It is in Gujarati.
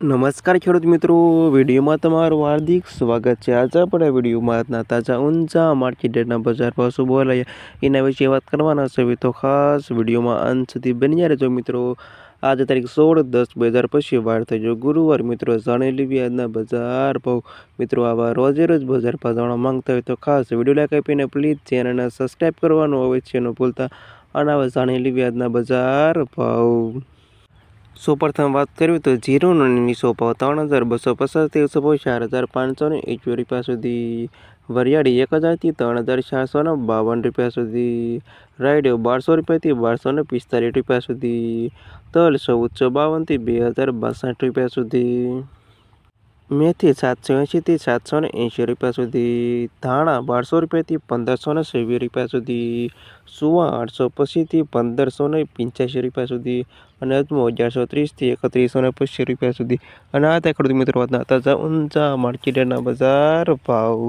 નમસ્કાર ખેડૂત મિત્રો, વિડીયોમાં તમારું હાર્દિક સ્વાગત છે. આજે આપણે વિડીયોમાં આજના તાજા ઊંચા માર્કેટના બજાર ભાવ શું બોલાય, એના વિશે વાત કરવાના છે. તો ખાસ વિડીયોમાં અંત સુધી બની રહેજો મિત્રો. આજે તારીખ સોળ દસ બે હજાર પછી વાર થઈ ગયો ગુરુવાર. મિત્રો, જાણી લેવી આજના બજાર ભાવ. મિત્રો, આવા રોજે રોજ બજાર ભાવ જાણવા માંગતા હોય તો ખાસ વીડિયો લાઈક આપીને પ્લીઝ ચેનલને સબસ્ક્રાઈબ કરવાનું હોય છે ન ભૂલતા. અને હવે જાણી લેવી આજના બજાર ભાવ. સૌપ્રથમ વાત કરવી તો જીરોનો નીચો ભાવ ત્રણ હજાર બસો પચાસથી એકસો ચાર હજાર પાંચસો ને એકવીસ રૂપિયા સુધી. વરિયાળી એક હજારથી ત્રણ હજાર ચારસો ને બાવન રૂપિયા સુધી. રાયડો બારસો રૂપિયાથી બારસો ને પિસ્તાલીસ રૂપિયા સુધી. તલ ચૌદસો બાવનથી બે હજાર બાસઠ રૂપિયા સુધી. મેથી સાતસો એંશીથી સાતસો ને એંશી રૂપિયા સુધી, ધાણા બારસો રૂપિયાથી પંદરસો ને છવ્વીસ રૂપિયા સુધી, સુવા આઠસો પચીસથી પંદરસો ને પંચ્યાસી રૂપિયા સુધી અને અજમો અગિયારસો ત્રીસથી એકત્રીસો ને પચીસ રૂપિયા સુધી. અને આ તે ખેડૂત મિત્રો વાતના તાજા ઊંચા માર્કેટના બજાર ભાવ.